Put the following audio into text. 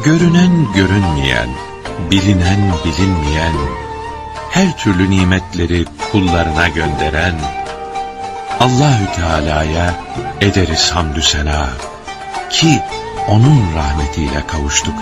Görünen görünmeyen, bilinen bilinmeyen, her türlü nimetleri kullarına gönderen Allahü Teala'ya ederiz hamdü sena ki onun rahmetiyle kavuştuk.